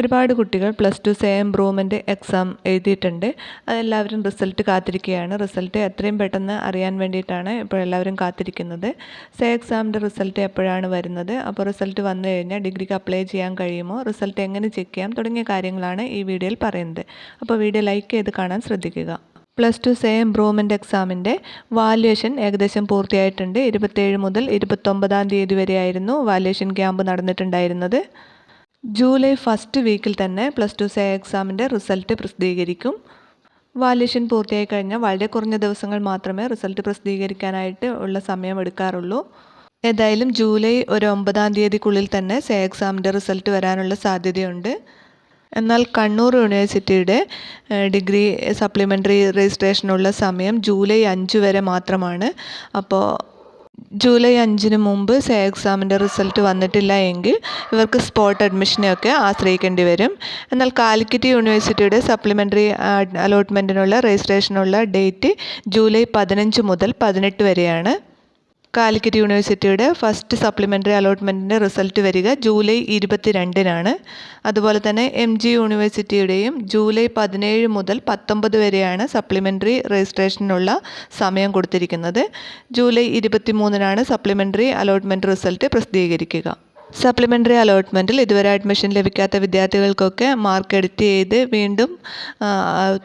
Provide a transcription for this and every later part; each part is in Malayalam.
ഒരുപാട് കുട്ടികൾ plus two say improvement exam എഴുതിയിട്ടുണ്ട്. അതെല്ലാവരും റിസൾട്ട് കാത്തിരിക്കുകയാണ്. റിസൾട്ട് എത്രയും പെട്ടെന്ന് അറിയാൻ വേണ്ടിയിട്ടാണ് ഇപ്പോൾ എല്ലാവരും കാത്തിരിക്കുന്നത്. സേ എക്സാമിന്റെ റിസൾട്ട് എപ്പോഴാണ് വരുന്നത്? അപ്പോൾ റിസൾട്ട് വന്നു കഴിഞ്ഞാൽ ഡിഗ്രിക്ക് അപ്ലൈ ചെയ്യാൻ കഴിയുമോ? റിസൾട്ട് എങ്ങനെ ചെക്ക് ചെയ്യാം? തുടങ്ങിയ കാര്യങ്ങളാണ് ഈ വീഡിയോയിൽ പറയുന്നത്. അപ്പോൾ വീഡിയോ ലൈക്ക് ചെയ്ത് കാണാൻ ശ്രദ്ധിക്കുക. പ്ലസ് ടു സേ ഇമ്പ്രൂവ്മെന്റ് എക്സാമിന്റെ വാല്യുവേഷൻ ഏകദേശം പൂർത്തിയായിട്ടുണ്ട്. ഇരുപത്തേഴ് മുതൽ ഇരുപത്തൊമ്പതാം തീയതി വരെയായിരുന്നു വാല്യുവേഷൻ ക്യാമ്പ് നടന്നിട്ടുണ്ടായിരുന്നത്. ജൂലൈ ഫസ്റ്റ് വീക്കിൽ തന്നെ പ്ലസ് ടു സേ എക്സാമിന്റെ റിസൾട്ട് പ്രസിദ്ധീകരിക്കും. വാല്യേഷൻ പൂർത്തിയായി കഴിഞ്ഞാൽ വളരെ കുറഞ്ഞ ദിവസങ്ങൾ മാത്രമേ റിസൾട്ട് പ്രസിദ്ധീകരിക്കാനായിട്ട് ഉള്ള സമയം എടുക്കാറുള്ളൂ. ഏതായാലും ജൂലൈ ഒരു ഒമ്പതാം തീയതിക്കുള്ളിൽ തന്നെ സേ എക്സാമിന്റെ റിസൾട്ട് വരാനുള്ള സാധ്യതയുണ്ട്. എന്നാൽ കണ്ണൂർ യൂണിവേഴ്സിറ്റിയുടെ ഡിഗ്രി സപ്ലിമെന്ററി രജിസ്ട്രേഷനുള്ള സമയം ജൂലൈ അഞ്ച് വരെ മാത്രമാണ്. അപ്പോൾ ജൂലൈ അഞ്ചിന് മുമ്പ് സേ എക്സാമിന്റെ റിസൾട്ട് വന്നിട്ടില്ല എങ്കിൽ ഇവർക്ക് സ്പോട്ട് അഡ്മിഷനെയൊക്കെ ആശ്രയിക്കേണ്ടി വരും. എന്നാൽ കാലിക്കറ്റ് യൂണിവേഴ്സിറ്റിയുടെ സപ്ലിമെന്ററി അലോട്ട്മെന്റിനുള്ള രജിസ്ട്രേഷനുള്ള ഡേറ്റ് ജൂലൈ പതിനഞ്ച് മുതൽ പതിനെട്ട് വരെയാണ്. കാലിക്കറ്റ് യൂണിവേഴ്സിറ്റിയുടെ ഫസ്റ്റ് സപ്ലിമെന്ററി അലോട്ട്മെന്റിന്റെ റിസൾട്ട് വരിക ജൂലൈ ഇരുപത്തി രണ്ടിനാണ് അതുപോലെ തന്നെ എം ജി യൂണിവേഴ്സിറ്റിയുടെയും ജൂലൈ പതിനേഴ് മുതൽ പത്തൊമ്പത് വരെയാണ് സപ്ലിമെന്ററി രജിസ്ട്രേഷനുള്ള സമയം കൊടുത്തിരിക്കുന്നത്. ജൂലൈ ഇരുപത്തി മൂന്നിനാണ് സപ്ലിമെന്ററി അലോട്ട്മെന്റ് റിസൾട്ട് പ്രസിദ്ധീകരിക്കുക. സപ്ലിമെന്ററി അലോട്ട്മെന്റിൽ ഇതുവരെ അഡ്മിഷൻ ലഭിക്കാത്ത വിദ്യാർത്ഥികൾക്കൊക്കെ മാർക്ക് എഡിറ്റ് ചെയ്ത് വീണ്ടും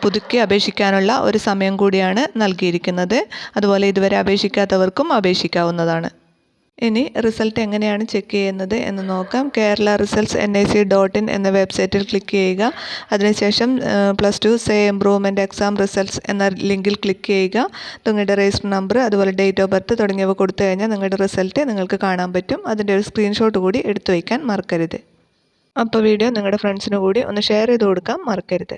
പുതുക്കി അപേക്ഷിക്കാനുള്ള ഒരു സമയം കൂടിയാണ് നൽകിയിരിക്കുന്നത്. അതുപോലെ ഇതുവരെ അപേക്ഷിക്കാത്തവർക്കും അപേക്ഷിക്കാവുന്നതാണ്. ഇനി റിസൾട്ട് എങ്ങനെയാണ് ചെക്ക് ചെയ്യുന്നത് എന്ന് നോക്കാം. Kerala results N I C dot in എന്ന വെബ്സൈറ്റിൽ ക്ലിക്ക് ചെയ്യുക. അതിനുശേഷം plus two say improvement exam results എന്ന ലിങ്കിൽ ക്ലിക്ക് ചെയ്യുക. നിങ്ങളുടെ രജിസ്റ്റർ നമ്പർ അതുപോലെ ഡേറ്റ് ഓഫ് ബർത്ത് തുടങ്ങിയവ കൊടുത്തു കഴിഞ്ഞാൽ നിങ്ങളുടെ റിസൾട്ട് നിങ്ങൾക്ക് കാണാൻ പറ്റും. അതിന്റെ ഒരു സ്ക്രീൻഷോട്ട് കൂടി എടുത്തു വയ്ക്കാൻ മറക്കരുത്. അപ്പോൾ വീഡിയോ നിങ്ങളുടെ ഫ്രണ്ട്സിന് കൂടി ഒന്ന് ഷെയർ ചെയ്ത് കൊടുക്കാൻ മറക്കരുത്.